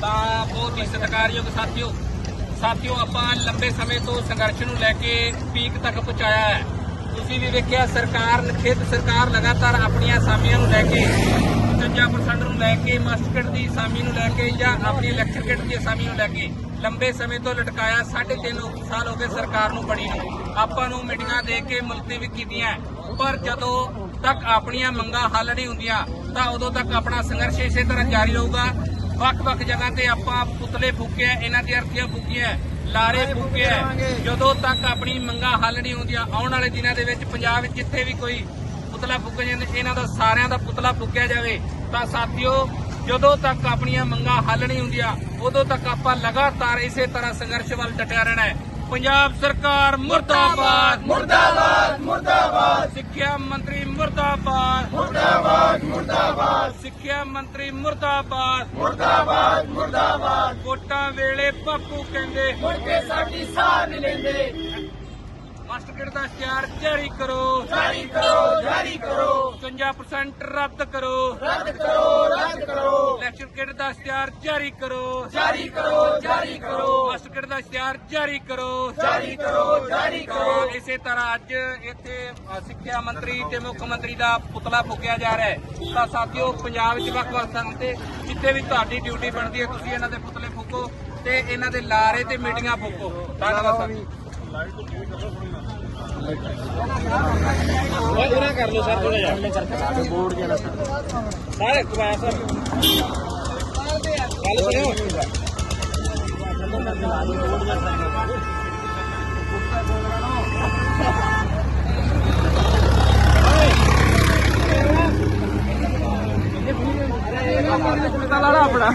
ਤਾਂ ਬਹੁਤ ਹੀ ਸਤਿਕਾਰਯੋਗ ਸਾਥੀਓ ਸਾਥੀਓ ਆਪਾਂ ਲੰਬੇ ਸਮੇਂ ਤੋਂ ਸੰਘਰਸ਼ ਨੂੰ ਲੈ ਕੇ ਪੀਕ ਤੱਕ ਪਹੁੰਚਾਇਆ ਹੈ। ਤੁਸੀਂ ਵੀ ਵੇਖਿਆ ਸਰਕਾਰ, ਖੇਤ ਸਰਕਾਰ ਲਗਾਤਾਰ ਆਪਣੀਆਂ ਅਸਾਮੀਆਂ ਨੂੰ ਲੈ ਕੇ 55% ਨੂੰ ਲੈ ਕੇ ਮਾਸਟਰ ਦੀ ਅਸਾਮੀ ਨੂੰ ਲੈ ਕੇ ਜਾਂ ਆਪਣੀ ਲੈਕਚਰ ਕਿਟ ਦੀ ਅਸਾਮੀ ਨੂੰ ਲੈ ਕੇ ਲੰਬੇ ਸਮੇਂ ਤੋਂ ਲਟਕਾਇਆ 3.5 ਸਾਲ ਹੋ ਗਏ ਸਰਕਾਰ ਨੂੰ ਬਣੀ ਨੂੰ। ਆਪਾਂ ਨੂੰ ਮੀਟਿੰਗਾਂ ਦੇ ਕੇ ਮੁਲਤਵੀ ਕੀਤੀਆਂ ਪਰ ਜਦੋਂ ਤੱਕ ਆਪਣੀਆਂ ਮੰਗਾਂ ਹੱਲ ਨਹੀਂ ਹੁੰਦੀਆਂ, ਤਾਂ ਉਦੋਂ ਤੱਕ ਆਪਣਾ ਸੰਘਰਸ਼ ਇਸੇ ਤਰ੍ਹਾਂ ਜਾਰੀ ਰਹੂਗਾ। ਵੱਖ-ਵੱਖ ਜਗ੍ਹਾ ਤੇ ਆਪਾਂ ਪੁਤਲੇ ਫੂਕੇ ਆ, ਇਹਨਾਂ ਦੀਆਂ ਅਰਥੀਆਂ ਫੂਕੀਆਂ ਲਾਰੇ ਫੂਕੇ ਆ। ਜਦੋਂ ਤੱਕ ਆਪਣੀ ਮੰਗਾਂ ਹੱਲ ਨਹੀਂ ਹੁੰਦੀਆਂ ਆਉਣ ਵਾਲੇ ਦਿਨਾਂ ਦੇ ਵਿੱਚ ਪੰਜਾਬ ਵਿੱਚ ਜਿੱਥੇ ਵੀ ਕੋਈ ਪੁਤਲਾ ਫੂਕਿਆ ਜਾਂਦਾ ਇਹਨਾਂ ਦਾ ਸਾਰਿਆਂ ਦਾ ਪੁਤਲਾ ਫੂਕਿਆ ਜਾਵੇ। ਤਾਂ ਸਾਥੀਓ ਜਦੋਂ ਤੱਕ ਆਪਣੀਆਂ ਮੰਗਾਂ ਹੱਲ ਨਹੀਂ ਹੁੰਦੀਆਂ ਉਦੋਂ ਤੱਕ ਆਪਾਂ ਲਗਾਤਾਰ ਇਸੇ ਤਰ੍ਹਾਂ ਸੰਘਰਸ਼ ਵੱਲ ਡਟਿਆ ਰਹਿਣਾ ਹੈ। ਪੰਜਾਬ ਸਰਕਾਰ ਮੁਰਦਾਬਾਦ ਮੁਰਦਾਬਾਦ ਮੁਰਦਾਬਾਦ। ਸਿੱਖਿਆ ਮੰਤਰੀ ਮੁਰਦਾਬਾਦ। ਮੁਰਦਾਬਾਦ ਮੁਰਦਾਬਾਦ। ਸਿੱਖਿਆ ਮੰਤਰੀ ਮੁਰਦਾਬਾਦ। ਮੁਰਦਾਬਾਦ ਮੁਰਦਾਬਾਦ। ਵੋਟਾਂ ਵੇਲੇ ਬਾਪੂ ਕਹਿੰਦੇ ਮੁੜ ਕੇ ਸਾਡੀ ਸਾਰ ਨਹੀਂ ਲੈਂਦੇ। ਮਾਸਟਰ ਕਿਟ ਦਾ ਇਸ਼ਤਿਹਾਰ ਜਾਰੀ ਕਰੋ। ਜਾਰੀ ਕਰੋ ਜਾਰੀ ਕਰੋ। 55% ਰੱਦ ਕਰੋ। ਰੱਦ ਕਰੋ ਰੱਦ ਕਰੋ। ਲੈਕਚਰ ਕਿਟ ਦਾ ਇਸ਼ਤਿਹਾਰ ਜਾਰੀ ਕਰੋ। ਜਾਰੀ ਕਰੋ ਜਾਰੀ ਕਰੋ। ਮਾਸਟਰ ਕਿਟ ਦਾ ਇਸ਼ਤਿਹਾਰ ਜਾਰੀ ਕਰੋ। ਜਾਰੀ ਕਰੋ ਜਾਰੀ ਕਰੋ। ਇਸੇ ਤਰ੍ਹਾਂ ਅੱਜ ਇੱਥੇ ਸਿੱਖਿਆ ਮੰਤਰੀ ਤੇ ਮੁੱਖ ਮੰਤਰੀ ਦਾ ਪੁਤਲਾ ਫੂਕਿਆ ਜਾ ਰਿਹਾ ਹੈ। ਤਾਂ ਸਾਥੀਓ ਪੰਜਾਬ ਵਿੱਚ ਵੱਖ-ਵੱਖ ਥਾਂ ਤੇ ਜਿੱਥੇ ਵੀ ਤੁਹਾਡੀ ਡਿਊਟੀ ਬਣਦੀ ਹੈ ਤੁਸੀਂ ਇਹਨਾਂ ਦੇ ਪੁਤਲੇ ਫੂਕੋ ਤੇ ਇਹਨਾਂ ਦੇ ਲਾਰੇ ਤੇ ਮੀਟਿੰਗਾਂ ਫੂਕੋ। ਧੰਨਵਾਦ ਸਾਥੀਓ ਉਹਨਾਂ ਕਰ ਲਓ ਸਰ ਥੋੜਾ ਜਿਹਾ ਬੋਰਡ ਜਿਹੜਾ ਸਾਰੇ ਕੁਮਾਰ ਸਰ ਗੱਲ ਸੁਣਿਓ ਲਾੜਾ ਆਪਣਾ